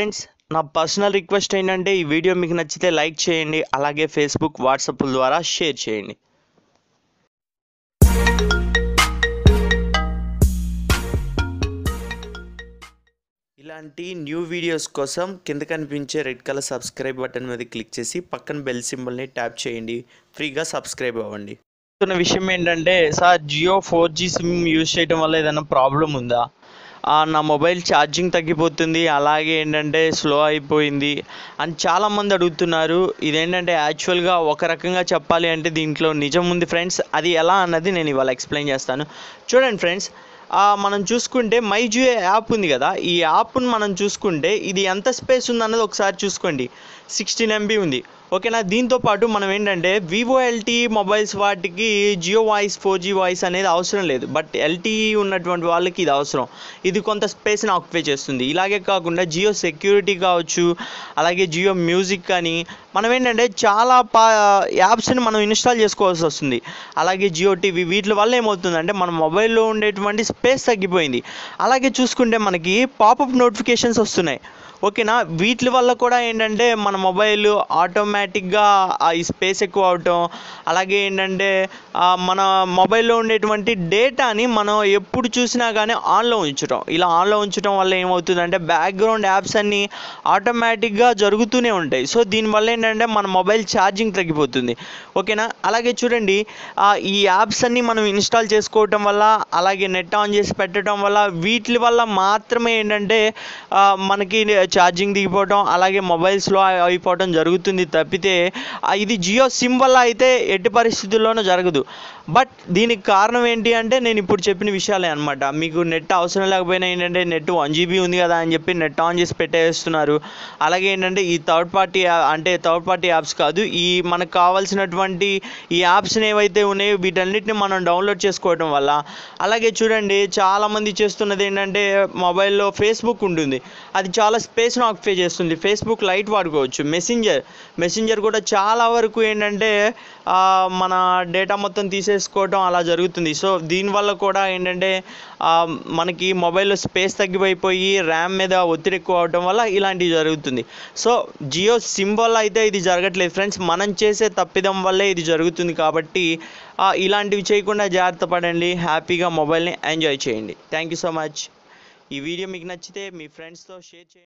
Friends నా personal request ఏంటంటే ఈ వీడియో మీకు నచ్చితే లైక్ చేయండి అలాగే ఫేస్బుక్ వాట్సాప్ ద్వారా షేర్ చేయండి. ఇలాంటి న్యూ వీడియోస్ కోసం కింద కనిపించే రెడ్ కలర్ సబ్స్క్రైబ్ బటన్ మీద క్లిక్ చేసి పక్కన బెల్ సింబల్ని ట్యాప్ చేయండి. ఫ్రీగా సబ్స్క్రైబ్ అవ్వండి. విషయం ఏంటంటే sir Jio four G SIM use చేయడం వల్ల ఏదైనా ప్రాబ్లం ఉందా? నా మొబైల్ ఛార్జింగ్ తగ్గిపోతుంది అలాగే ఏంటంటే స్లో అయిపోయింది అని చాలామంది అడుగుతున్నారు. ఇదేంటంటే యాక్చువల్గా ఒక రకంగా చెప్పాలి అంటే దీంట్లో నిజం ఉంది ఫ్రెండ్స్. అది ఎలా అన్నది నేను ఇవాళ ఎక్స్ప్లెయిన్ చేస్తాను. చూడండి ఫ్రెండ్స్ మనం చూసుకుంటే మై జియో యాప్ ఉంది కదా ఈ యాప్ను మనం చూసుకుంటే ఇది ఎంత స్పేస్ ఉంది అన్నది ఒకసారి చూసుకోండి. సిక్స్టీన్ ఎంబీ ఉంది. ఓకేనా? దీంతో పాటు మనం ఏంటంటే వివో ఎల్టీ మొబైల్స్ వాటికి Jio voice four G voice అనేది అవసరం లేదు. బట్ ఎల్టీ ఉన్నటువంటి వాళ్ళకి ఇది అవసరం. ఇది కొంత స్పేస్ని ఆక్యుపై చేస్తుంది. ఇలాగే కాకుండా జియో సెక్యూరిటీ కావచ్చు అలాగే జియో మ్యూజిక్ కానీ మనం ఏంటంటే చాలా పా యాప్స్ని మనం ఇన్స్టాల్ చేసుకోవాల్సి వస్తుంది. అలాగే జియో టీవీ వీటి వల్ల ఏమవుతుందంటే మన మొబైల్లో ఉండేటువంటి స్పేస్ తగ్గిపోయింది. అలాగే చూసుకుంటే మనకి పాపప్ నోటిఫికేషన్స్ వస్తున్నాయి. ఓకేనా? వీటి వల్ల కూడా ఏంటంటే మన మొబైల్ ఆటోమేటిక్గా ఈ స్పేస్ ఎక్కువ అవటం అలాగే ఏంటంటే మన మొబైల్లో ఉండేటువంటి డేటాని మనం ఎప్పుడు చూసినా కానీ ఆన్లో ఉంచడం ఇలా ఆన్లో ఉంచడం వల్ల ఏమవుతుందంటే బ్యాక్గ్రౌండ్ యాప్స్ అన్నీ ఆటోమేటిక్గా జరుగుతూనే ఉంటాయి. సో దీనివల్ల ఏంటంటే మన మొబైల్ ఛార్జింగ్ తగ్గిపోతుంది. ఓకేనా? అలాగే చూడండి ఈ యాప్స్ అన్నీ మనం ఇన్స్టాల్ చేసుకోవటం వల్ల అలాగే నెట్ ఆన్ చేసి పెట్టడం వల్ల వీటి వల్ల మాత్రమే ఏంటంటే మనకి ఛార్జింగ్ దిగిపోవటం అలాగే మొబైల్ స్లో అయిపోవటం జరుగుతుంది తప్పితే ఇది జియో సిమ్ వల్ల అయితే ఎట్టి పరిస్థితుల్లోనూ జరగదు. బట్ దీనికి కారణం ఏంటి అంటే నేను ఇప్పుడు చెప్పిన విషయాలే అనమాట మీకు నెట్ అవసరం లేకపోయినా ఏంటంటే నెట్ వన్ జీబీ ఉంది కదా అని చెప్పి నెట్ ఆన్ చేసి పెట్టేస్తున్నారు. అలాగే ఏంటంటే ఈ థర్డ్ పార్టీ అంటే థర్డ్ పార్టీ యాప్స్ కాదు ఈ మనకు కావాల్సినటువంటి ఈ యాప్స్ని ఏవైతే ఉన్నాయో వీటన్నిటిని మనం డౌన్లోడ్ చేసుకోవడం వల్ల. అలాగే చూడండి చాలామంది చేస్తున్నది ఏంటంటే మొబైల్లో ఫేస్బుక్ ఉంటుంది. అది చాలా స్పేస్ను ఆక్యుపై చేస్తుంది. ఫేస్బుక్ లైట్ వాడుకోవచ్చు. మెసెంజర్ మెసెంజర్ కూడా చాలా వరకు ఏంటంటే మన డేటా మొత్తం తీసేసుకోవడం అలా జరుగుతుంది. సో దీనివల్ల కూడా ఏంటంటే మనకి మొబైల్లో స్పేస్ తగ్గిపోయిపోయి ర్యామ్ మీద ఒత్తిడి ఎక్కువ అవడం వల్ల ఇలాంటివి జరుగుతుంది. సో జియో సిమ్ వల్ల అయితే ఇది జరగట్లేదు. ఫ్రెండ్స్ మనం చేసే తప్పిదం వల్లే ఇది జరుగుతుంది కాబట్టి ఇలాంటివి చేయకుండా జాగ్రత్త పడండి. హ్యాపీగా మొబైల్ని ఎంజాయ్ చేయండి. థ్యాంక్ యూ సో మచ్ ఈ వీడియో మీకు నచ్చితే మీ ఫ్రెండ్స్తో షేర్ చేయండి.